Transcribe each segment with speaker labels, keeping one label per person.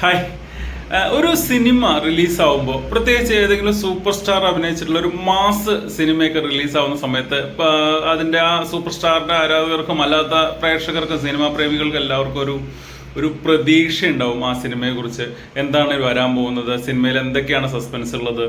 Speaker 1: Hi ഒരു സിനിമ റിലീസാവുമ്പോൾ പ്രത്യേകിച്ച് ഏതെങ്കിലും സൂപ്പർ സ്റ്റാർ അഭിനയിച്ചിട്ടുള്ള ഒരു മാസ് സിനിമയൊക്കെ റിലീസാവുന്ന സമയത്ത് അതിന്റെ ആ സൂപ്പർ സ്റ്റാറിന്റെ ആരാധകർക്കും അല്ലാത്ത പ്രേക്ഷകർക്കും സിനിമാ പ്രേമികൾക്കും എല്ലാവർക്കും ഒരു ഒരു പ്രതീക്ഷ ഉണ്ടാവും ആ സിനിമയെ കുറിച്ച്. എന്താണ് വരാൻ പോകുന്നത്? സിനിമയിൽ എന്തൊക്കെയാണ് സസ്പെൻസ് ഉള്ളത്?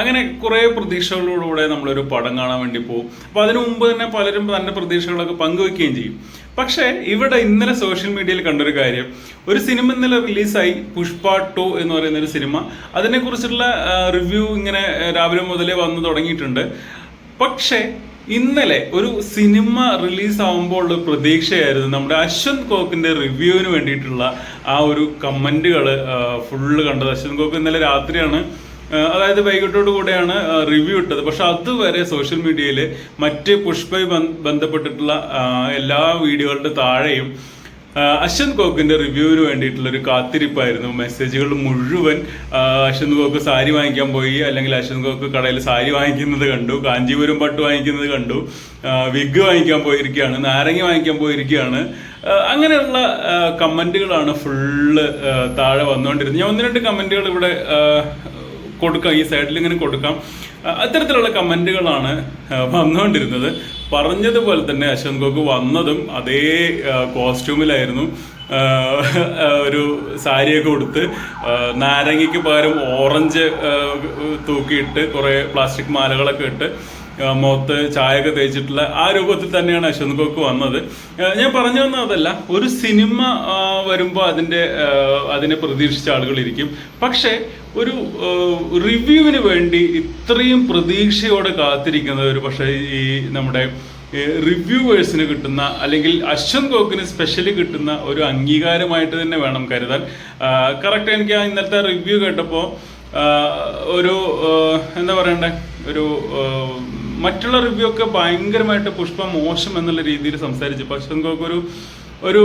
Speaker 1: അങ്ങനെ കുറേ പ്രതീക്ഷകളോടുകൂടെ നമ്മളൊരു പടം കാണാൻ വേണ്ടി പോകും. അപ്പോൾ അതിനു മുമ്പ് തന്നെ പലരും തന്റെ പ്രതീക്ഷകളൊക്കെ പങ്കുവെക്കുകയും ചെയ്യും. പക്ഷേ ഇവിടെ ഇന്നലെ സോഷ്യൽ മീഡിയയിൽ കണ്ടൊരു കാര്യം. ഒരു സിനിമ ഇന്നലെ റിലീസായി പുഷ്പ ടു എന്ന് പറയുന്ന ഒരു സിനിമ. അതിനെക്കുറിച്ചുള്ള റിവ്യൂ ഇങ്ങനെ രാവിലെ മുതലേ വന്ന് തുടങ്ങിയിട്ടുണ്ട്. പക്ഷേ ഇന്നലെ ഒരു സിനിമ റിലീസ് ആവുമ്പോൾ ഉള്ള പ്രതീക്ഷയായിരുന്നു നമ്മുടെ അശ്വന്ത് കോക്കിന്റെ റിവ്യൂവിന് വേണ്ടിയിട്ടുള്ള ആ ഒരു കമന്റുകൾ ഫുള്ള് കണ്ടത്. അശ്വന്ത് കോക്ക് ഇന്നലെ രാത്രിയാണ് അതായത് വൈകിട്ടോട് കൂടെയാണ് റിവ്യൂ ഇട്ടത്. പക്ഷെ അതുവരെ സോഷ്യൽ മീഡിയയിൽ മറ്റ് പുഷ്പയു ബന്ധപ്പെട്ടിട്ടുള്ള എല്ലാ വീഡിയോകളുടെ താഴെയും അശ്വന്ത് കോക്കിന്റെ റിവ്യൂവിന് വേണ്ടിയിട്ടുള്ള ഒരു കാത്തിരിപ്പായിരുന്നു. മെസ്സേജുകൾ മുഴുവൻ അശ്വന്ത് കോക്ക് സാരി വാങ്ങിക്കാൻ പോയി അല്ലെങ്കിൽ അശ്വന്ത് കോക്ക് കടയിൽ സാരി വാങ്ങിക്കുന്നത് കണ്ടു കാഞ്ചീപുരം പട്ട് വാങ്ങിക്കുന്നത് കണ്ടു വിഗ് വാങ്ങിക്കാൻ പോയിരിക്കുകയാണ് നാരങ്ങ വാങ്ങിക്കാൻ പോയിരിക്കുകയാണ്. അങ്ങനെയുള്ള കമന്റുകളാണ് ഫുള്ള് താഴെ വന്നുകൊണ്ടിരുന്നത്. ഞാൻ ഒന്ന് രണ്ട് കമന്റുകൾ ഇവിടെ കൊടുക്കാം ഈ സൈഡിൽ ഇങ്ങനെ കൊടുക്കാം. അത്തരത്തിലുള്ള കമന്റുകളാണ് വന്നുകൊണ്ടിരുന്നത്. പറഞ്ഞതുപോലെ തന്നെ അശ്വന്ത് ഗോഗ് വന്നതും അതേ കോസ്റ്റ്യൂമിലായിരുന്നു. ഒരു സാരിയൊക്കെ കൊടുത്ത് നാരങ്ങയ്ക്ക് പകരം ഓറഞ്ച് തൂക്കിയിട്ട് കുറേ പ്ലാസ്റ്റിക് മാലകളൊക്കെ ഇട്ട് മുഖത്ത് ചായയൊക്കെ തേച്ചിട്ടുള്ള ആ രൂപത്തിൽ തന്നെയാണ് അശ്വന്ത് കോക്ക് വന്നത്. ഞാൻ പറഞ്ഞു വന്ന അതല്ല ഒരു സിനിമ വരുമ്പോൾ അതിന്റെ അതിനെ പ്രതീക്ഷിച്ച ആളുകൾ ഇരിക്കും. പക്ഷേ ഒരു റിവ്യൂവിന് വേണ്ടി ഇത്രയും പ്രതീക്ഷയോടെ കാത്തിരിക്കുന്നത് ഒരു പക്ഷേ ഈ നമ്മുടെ റിവ്യൂവേഴ്സിന് കിട്ടുന്ന അല്ലെങ്കിൽ അശ്വന്ത് കോക്കിന് സ്പെഷ്യലി കിട്ടുന്ന ഒരു അംഗീകാരമായിട്ട് തന്നെ വേണം കരുതാൻ. കറക്റ്റ് എനിക്ക് ആ ഇന്നലത്തെ റിവ്യൂ കേട്ടപ്പോൾ ഒരു എന്താ പറയണ്ടേ ഒരു മറ്റുള്ള റിവ്യൂ ഒക്കെ ഭയങ്കരമായിട്ട് പുഷ്പ മോശം എന്നുള്ള രീതിയിൽ സംസാരിച്ചു. പക്ഷെ നമുക്ക് ഒരു ഒരു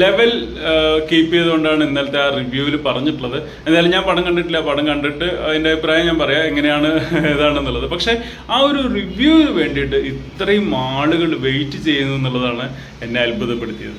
Speaker 1: ലെവൽ കീപ്പ് ചെയ്തുകൊണ്ടാണ് ഇന്നലത്തെ ആ റിവ്യൂവിൽ പറഞ്ഞിട്ടുള്ളത്. എന്തായാലും ഞാൻ പടം കണ്ടിട്ടില്ല. പടം കണ്ടിട്ട് അതിന്റെ അഭിപ്രായം ഞാൻ പറയാം. എങ്ങനെയാണ് ഏതാണെന്നുള്ളത് പക്ഷേ ആ ഒരു റിവ്യൂവിന് വേണ്ടിയിട്ട് ഇത്രയും ആളുകൾ വെയിറ്റ് ചെയ്യുന്നു എന്നുള്ളതാണ് എന്നെ അത്ഭുതപ്പെടുത്തിയത്.